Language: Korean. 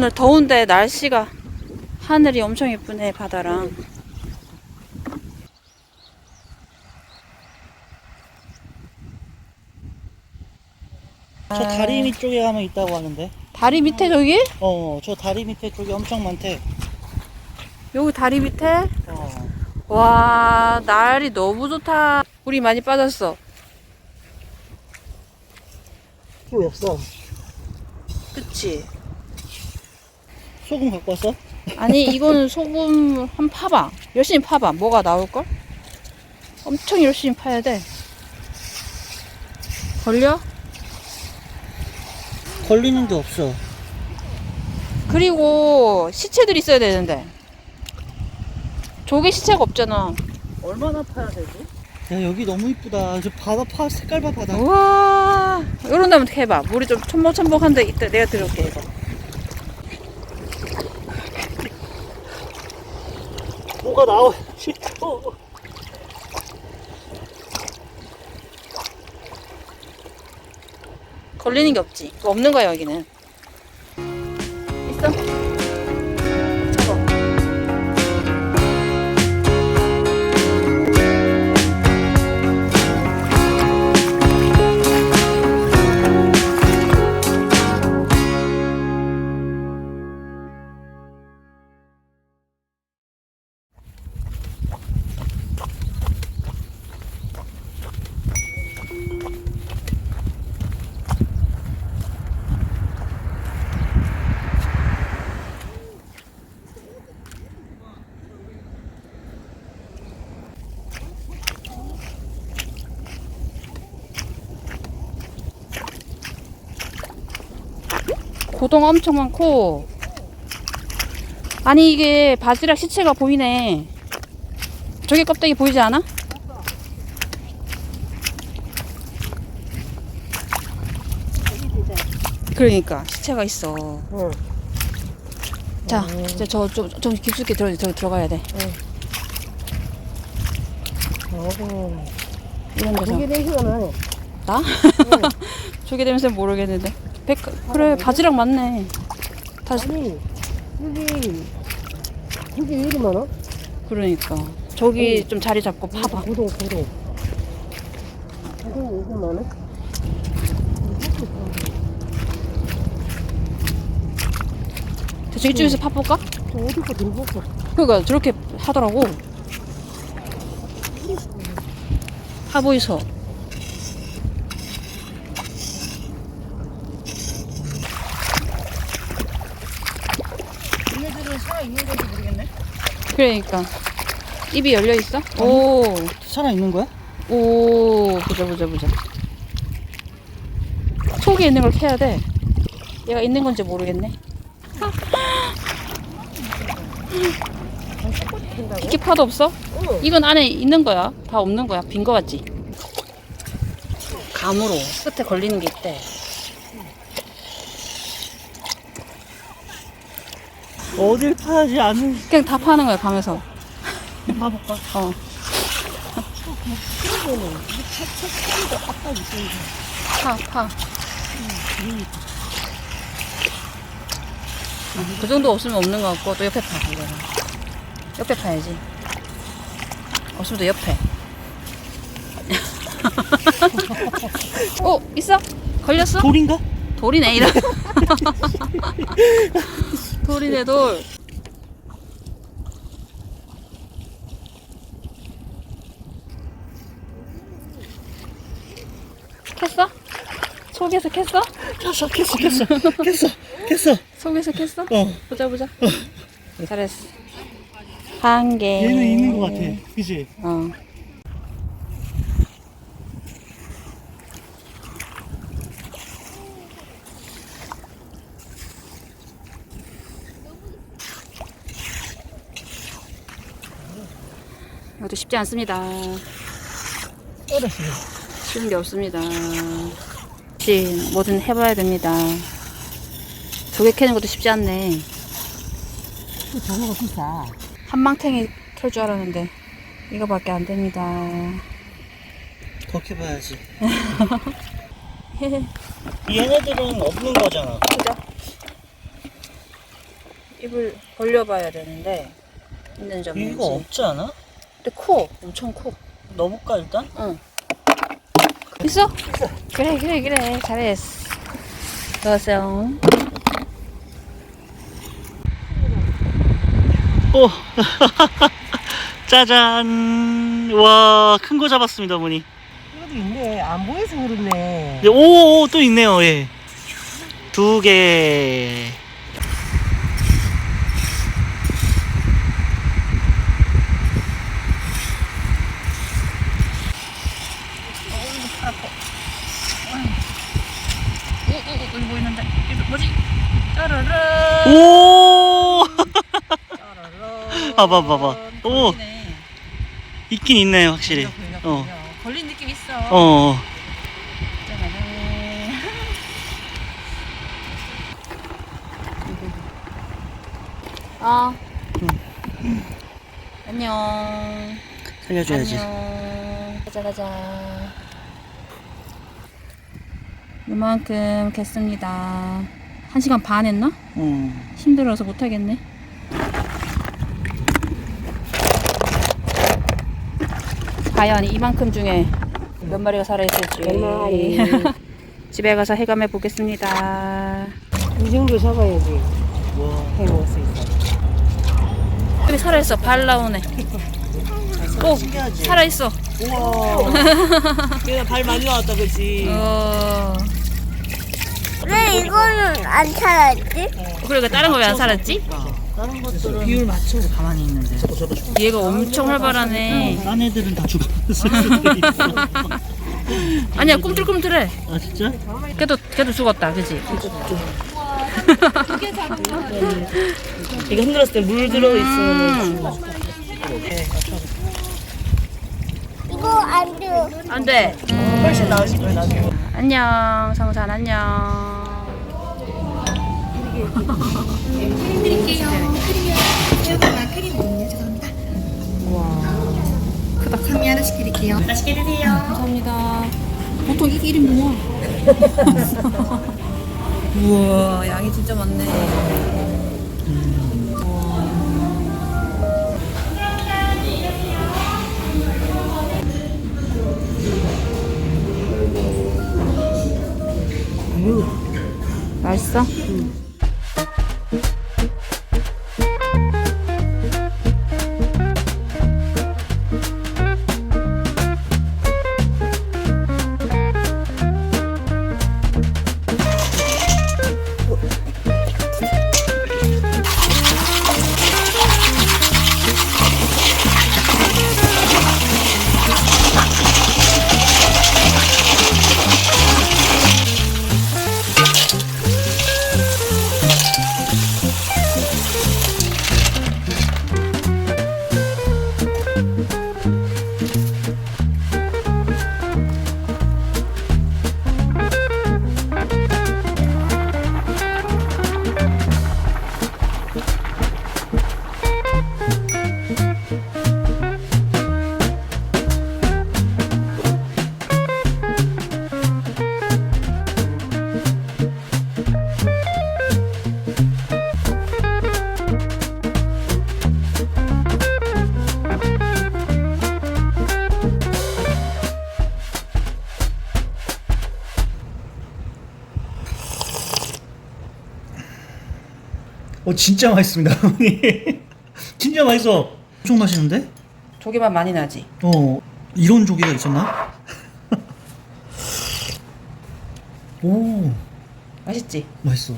와 오늘 더운데 날씨가 하늘이 엄청 예쁘네 바다랑 저 다리 밑 쪽에 가면 있다고 하는데. 다리 밑에 저기? 어, 저 다리 밑에 쪽에 엄청 많대. 여기 다리 밑에? 어. 와 날이 너무 좋다 물이 많이 빠졌어 왜 없어? 그치? 소금 갖고 왔어? 아니 이거는 소금 한 파봐 열심히 파봐 뭐가 나올걸? 엄청 열심히 파야 돼 걸려? 걸리는 게 없어. 그리고 시체들이 있어야 되는데 조개 시체가 없잖아 얼마나 파야 되지? 야, 여기 너무 이쁘다. 저 바다 파, 색깔 봐, 바다. 우와 이런 다면 해봐 물이 좀 첨벙첨벙한데 이따 내가 들어올게 이거 뭐가 나와. 걸리는 게 없지 없는 거야 여기는 있어? 고동 엄청 많고 아니 이게 바지락 시체가 보이네 저기 껍데기 보이지 않아? 그러니까 시체가 있어 응. 자 이제 저좀 좀 깊숙이 들어, 들어, 들어가야 돼 어. 이런 데서 냄새가 나네. 나? 조개 냄새 모르겠는데 백, 그래 바지락 많네 다 아니, 여기, 여기 왜 이리 많아? 그러니까 저기 좀 자리 잡고 파봐 고동, 고동. 고동 여기 많아? 대충 이쪽에서 파볼까? 저 어디 거 들고 왔어? 그러니까 저렇게 하더라고 하보이서 얘네들은 살아 있는 건지 모르겠네. 그러니까 입이 열려 있어? 오, 살아 있는 거야? 오, 보자 보자 보자. 속에 있는 걸 캐야 돼. 얘가 있는 건지 모르겠네. 이렇게 파도 없어? 응. 이건 안에 있는 거야. 다 없는 거야. 빈 거 같지? 감으로 끝에 걸리는 게 있대. 어딜 파야지 않은. 그냥 다 파는 거야, 감에서. 봐볼까? 어. 파, 파. 어, 그 정도 없으면 없는 것 같고, 또 옆에 파, 이거는. 옆에 파야지. 없으면 또 옆에. 어, 있어? 걸렸어? 돌인가? 돌이네, 이런. 돌이네, 돌. 캤어? 속에서 캤어? 켰어, 켰어, 켰어, 켰어, 켰어. 속에서 캤어? 어, 보자 보자. 잘했어. 한 개. 얘는 있는 거 같아. 그지? 어. 이것도 쉽지 않습니다. 어렸어. 쉬운 게 없습니다. 혹시 뭐든 해봐야 됩니다. 조개 캐는 것도 쉽지 않네. 저거가 비싸. 한망탱이 켤 줄 알았는데 이거밖에 안 됩니다. 그렇게 봐야지. 얘네들은 없는 거잖아. 그죠? 입을 벌려봐야 되는데 있는지 없는지. 이거 없지 않아? 근데 커, 엄청 커. 넣어볼까 일단? 응. 있어? 그래, 그래, 그래. 잘했어. 넣었어요. 오! 짜잔! 와, 큰 거 잡았습니다, 어머니. 이것도 있네. 안 보여서 그렇네. 네, 오, 오, 또 있네요, 예. 두 개. 오, 오, 오, 여기 보이는데. 이거 뭐지? 짜르르. 오! 짜르르. 봐봐, 봐봐. 오. 걸리네. 있긴 있네요, 확실히. 걸려, 걸려, 어. 걸려. 걸린 느낌 있어. 어. 짜라란. 아. 안녕. 살려줘야지. 안녕. 가자 가자. 이만큼 겠습니다. 한 시간 반 했나? 음. 힘들어서 못 하겠네. 과연 이만큼 중에 몇 마리가 살아있을지 몇 마리. 집에 가서 해감해 보겠습니다. 이 정도 잡아야지. 와. 해 먹을 수 있어. 여기 살아있어. 발 나오네. 오, 신기하지? 살아있어. 우와. 얘가 발 많이 나왔다, 그치? 어. 왜 이거는 안 살았지? 그러니까 다른 거 왜 안 살았지? 다른 것들은 비율 맞춰서 가만히 있는데. 얘가 엄청 활발하네. 딴 애들은 다 죽었을 수도 있어. 아니야, 꿈틀꿈틀해. 아, 진짜? 걔도 걔도 죽었다, 그지? 이거 흔들었을 때 물 들어 있으면 이거 안 돼. 안 돼. 훨씬 나으실 거예요, 나중에. 안녕, 성산 안녕. 상미 하나씩 드릴게요. 맛있게 드세요. 감사합니다. 보통 이게 1인분이야. 우와, 양이 진짜 많네. 어, 진짜 맛있습니다, 어머니. 진짜 맛있어. 엄청 맛있는데? 조개맛 많이 나지? 어, 이런 조개가 있었나? 오, 맛있지? 맛있어.